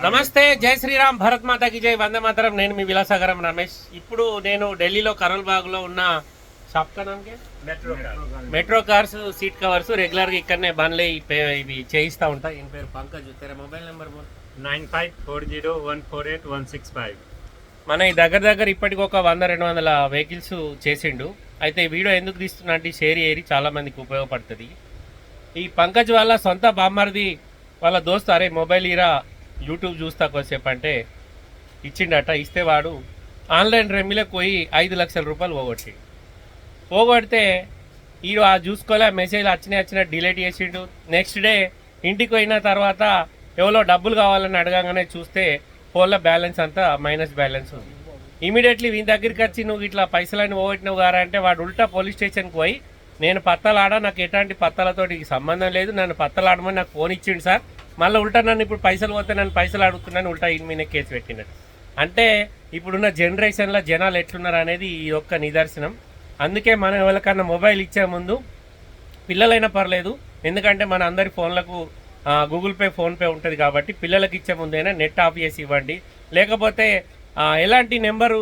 నమస్తే జై శ్రీరామ్ భరత్ మాతాకి జై వందే మాతరం. నేను మీ విలాసాగరం రమేష్. ఇప్పుడు నేను ఢిల్లీలో కరోల్ బాగ్లో ఉన్న shop? Metro cars seat covers రెగ్యులర్గా ఇక్కడనే బండ్లే ఇవి చేయిస్తా ఉంటా. ఈయన పేరు? పంకజ్ తెర mobile number. Nine five four zero one four eight one six five. మన ఈ దగ్గర దగ్గర ఇప్పటికి ఒక వంద రెండు వందల వెహికల్స్ చేసిండు. అయితే ఈ వీడియో ఎందుకు తీస్తున్నా అంటే షేర్ ఏరి చాలా మందికి ఉపయోగపడుతుంది. ఈ పంకజ్ వాళ్ళ సొంత బామ్మర్ది వాళ్ళ దోస్తు అరే మొబైల్ ఇరా యూట్యూబ్ చూస్తా కొద్దిసేపు అంటే ఇచ్చిండట ఇస్తే వాడు. ఆన్లైన్ రెమ్మిలో పోయి ఐదు లక్షల రూపాయలు పోగొట్టి. పోగొడితే ఈడు ఆ చూసుకోలే మెసేజ్ వచ్చిన వచ్చిన డిలీట్ చేసిండు. నెక్స్ట్ డే ఇంటికి పోయిన తర్వాత ఎవరో డబ్బులు కావాలని అడగగానే చూస్తే ఫోన్లో బ్యాలెన్స్ అంతా మైనస్ బ్యాలెన్స్ ఉంది. ఇమీడియట్లీ వీని దగ్గరికి వచ్చి నువ్వు ఇట్లా పైసలన్నీ పోగొట్టినవు గారా? అంటే వాడు ఉల్టా పోలీస్ స్టేషన్కి పోయి నేను పత్తలాడా నాకు ఎట్లాంటి పత్తలతోటి సంబంధం లేదు. నన్ను పత్తలాడమని నాకు ఫోన్ ఇచ్చిండు సార్. మళ్ళీ ఉల్టా నన్ను ఇప్పుడు పైసలు పోతే నన్ను పైసలు అడుగుతున్నాను ఉల్టా ఇన్ మీద కేసు పెట్టినట్టు అంటే ఇప్పుడున్న జనరేషన్లో జనాలు ఎట్లున్నారు అనేది ఈ యొక్క నిదర్శనం. అందుకే మనం ఎవరికన్నా మొబైల్ ఇచ్చే ముందు పిల్లలైనా పర్లేదు. ఎందుకంటే మన అందరి ఫోన్లకు గూగుల్ పే ఫోన్పే ఉంటుంది కాబట్టి పిల్లలకి ఇచ్చే ముందైనా నెట్ ఆఫ్ చేసి ఇవ్వండి. లేకపోతే ఎలాంటి నెంబరు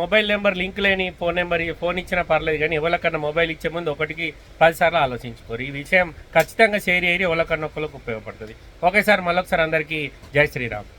మొబైల్ నెంబర్ లింక్ లేని ఫోన్ నెంబర్ ఫోన్ ఇచ్చినా పర్లేదు కానీ ఎవరికన్నా మొబైల్ ఇచ్చే ముందు ఒకటికి పదిసార్లు ఆలోచించుకోరు. ఈ విషయం ఖచ్చితంగా షేర్ అయ్యి ఎవరికన్నా ఒకరికి ఉపయోగపడుతుంది. ఓకే సార్ మళ్ళొకసారి అందరికీ జై శ్రీరామ్.